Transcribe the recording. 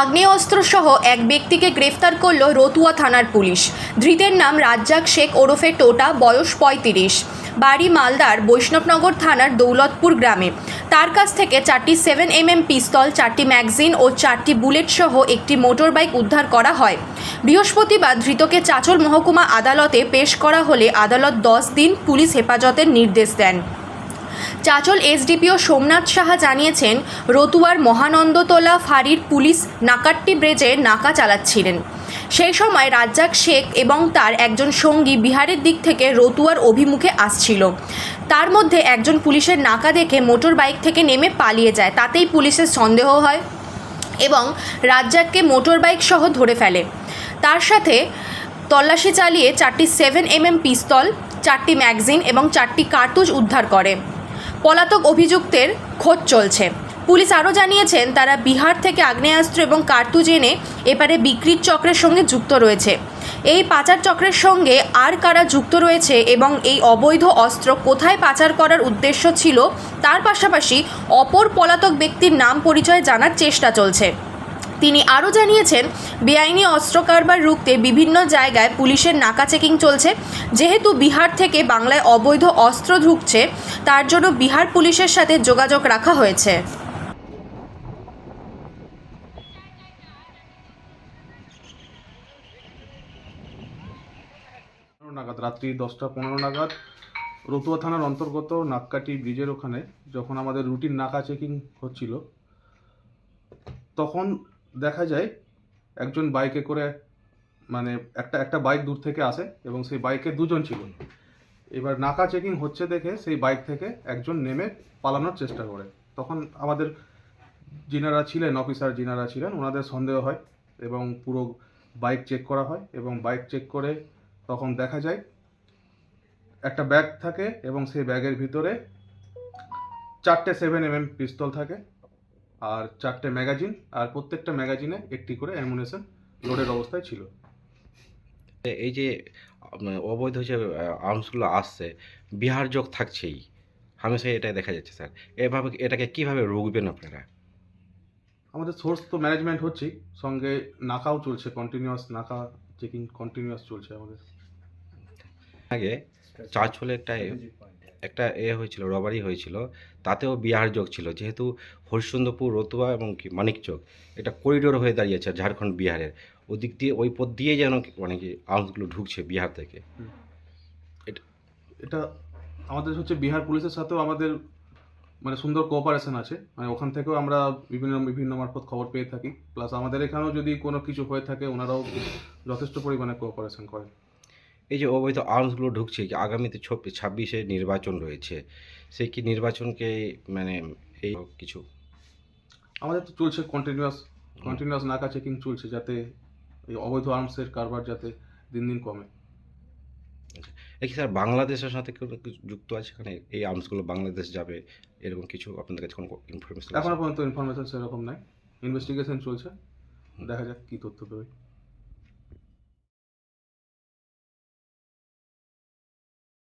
আগ্নেয়াস্ত্রসহ এক ব্যক্তিকে গ্রেফতার করল রতুয়া থানার পুলিশ। ধৃতের নাম রাজ্জাক শেখ ওরফে টোটা, বয়স পঁয়ত্রিশ। বাড়ি মালদার বৈষ্ণবনগর থানার দৌলতপুর গ্রামে। তার কাছ থেকে চারটি সেভেন এমএম পিস্তল চারটি ম্যাগজিন ও চারটি বুলেট সহ একটি মোটরবাইক উদ্ধার করা হয়। বৃহস্পতিবার ধৃতকে চাচল মহকুমা আদালতে পেশ করা হলে আদালত দশ দিন পুলিশ হেফাজতের নির্দেশ দেন। চাচল এসডিপিও সোমনাথ সাহা জানিয়েছেন, রতুয়ার মহানন্দতলা ফাঁড়ির পুলিশ নাকাট্টি ব্রেজে নাকা চালাচ্ছিলেন। সেই সময় রাজ্জাক শেখ এবং তার একজন সঙ্গী বিহারের দিক থেকে রতুয়ার অভিমুখে আসছিল। তার মধ্যে একজন পুলিশের নাকা দেখে মোটর বাইক থেকে নেমে পালিয়ে যায়, তাতেই পুলিশের সন্দেহ হয় এবং রাজ্জাককে মোটর বাইক সহ ধরে ফেলে। তার সাথে তল্লাশি চালিয়ে চারটি সেভেন এমএম পিস্তল চারটি ম্যাগজিন এবং চারটি কার্তুজ উদ্ধার করে। পলাতক অভিযুক্তের খোঁজ চলছে। পুলিশ আরও জানিয়েছেন, তারা বিহার থেকে আগ্নেয়াস্ত্র এবং কার্তুজ এনে এপারে বিক্রির চক্রের সঙ্গে যুক্ত রয়েছে। এই পাচার চক্রের সঙ্গে আর কারা যুক্ত রয়েছে এবং এই অবৈধ অস্ত্র কোথায় পাচার করার উদ্দেশ্য ছিল, তার পাশাপাশি অপর পলাতক ব্যক্তির নাম পরিচয় জানার চেষ্টা চলছে। তিনি আরও জানিয়েছেন, বেআইনি অস্ত্র কারবার রুখতে বিভিন্ন জায়গায় পুলিশের নাকা চেকিং চলছে। যেহেতু বিহার থেকে বাংলায় অবৈধ অস্ত্র ঢুকছে, তার জন্য বিহার পুলিশের সাথে যোগাযোগ রাখা হয়েছে। নাগাদ, রাত্রি দশটা পনেরো নাগাদ, রতুয়া থানার অন্তর্গত নাককাটি ব্রিজের ওখানে যখন আমাদের রুটিন নাকা চেকিং হচ্ছিল, তখন দেখা যায় একজন বাইকে করে মানে একটা একটা বাইক দূর থেকে আসে এবং সেই বাইকে দুজন ছিল। এবার নাকা চেকিং হচ্ছে দেখে সেই বাইক থেকে একজন নেমে পালানোর চেষ্টা করে। তখন আমাদের যিনারা ছিলেন অফিসার যিনারা ছিলেন, ওনাদের সন্দেহ হয় এবং পুরো বাইক চেক করা হয় এবং বাইক চেক করে তখন দেখা যায় একটা ব্যাগ থাকে এবং সেই ব্যাগের ভিতরে চারটে সেভেন এম পিস্তল থাকে। আর চারটে ম্যাগাজিন আর প্রত্যেকটা ম্যাগাজিনে একটি করে অ্যামুনেশন লোডের অবস্থায় ছিল। এই যে অবৈধ যে আর্মসগুলো আসছে বিহার যোগ থাকছেই। হামেশাই এটাই দেখা যাচ্ছে স্যার। এভাবে এটাকে কীভাবে রুখবেন আপনারা? আমাদের সোর্স তো ম্যানেজমেন্ট হচ্ছেই সঙ্গে নাকাও চলছে কন্টিনিউয়াস নাকা চেকিং কন্টিনিউয়াস চলছে আমাদের। আগে চাঁচলে একটা একটা এ হয়েছিল রবারি হয়েছিল, তাতেও বিহার যোগ ছিল। যেহেতু হরিশ্চন্দ্রপুর, রতুয়া এবং কি মানিকচক এটা করিডোর হয়ে দাঁড়িয়েছে ঝাড়খণ্ড বিহারের। ওদিক দিয়ে, ওই পথ দিয়ে যেন মানে কি আর্মসগুলো ঢুকছে বিহার থেকে। এটা আমাদের হচ্ছে বিহার পুলিশের সাথেও আমাদের মানে সুন্দর কোঅপারেশন আছে। মানে ওখান থেকেও আমরা বিভিন্ন বিভিন্ন মারফত খবর পেয়ে থাকি। প্লাস আমাদের এখানেও যদি কোনো কিছু হয়ে থাকে, ওনারাও যথেষ্ট পরিমাণে কোঅপারেশন করেন। এই যে অবৈধ আর্মসগুলো ঢুকছে যে আগামীতে ছাব্বিশে নির্বাচন রয়েছে সেই কি নির্বাচনকে মানে এই কিছু? আমাদের তো চলছে কন্টিনিউয়াস কন্টিনিউয়াস নাকা চেকিং চলছে যাতে এই অবৈধ আর্মসের কারবার যাতে দিন দিন কমে। কি স্যার বাংলাদেশের সাথে যুক্ত আছে? এখানে এই আর্মসগুলো বাংলাদেশ যাবে এরকম কিছু আপনাদের কাছে কোনো ইনফরমেশন এখনও পর্যন্ত ইনফরমেশন সেরকম নাই। ইনভেস্টিগেশন চলছে। দেখা যাক কি তথ্য দেবে।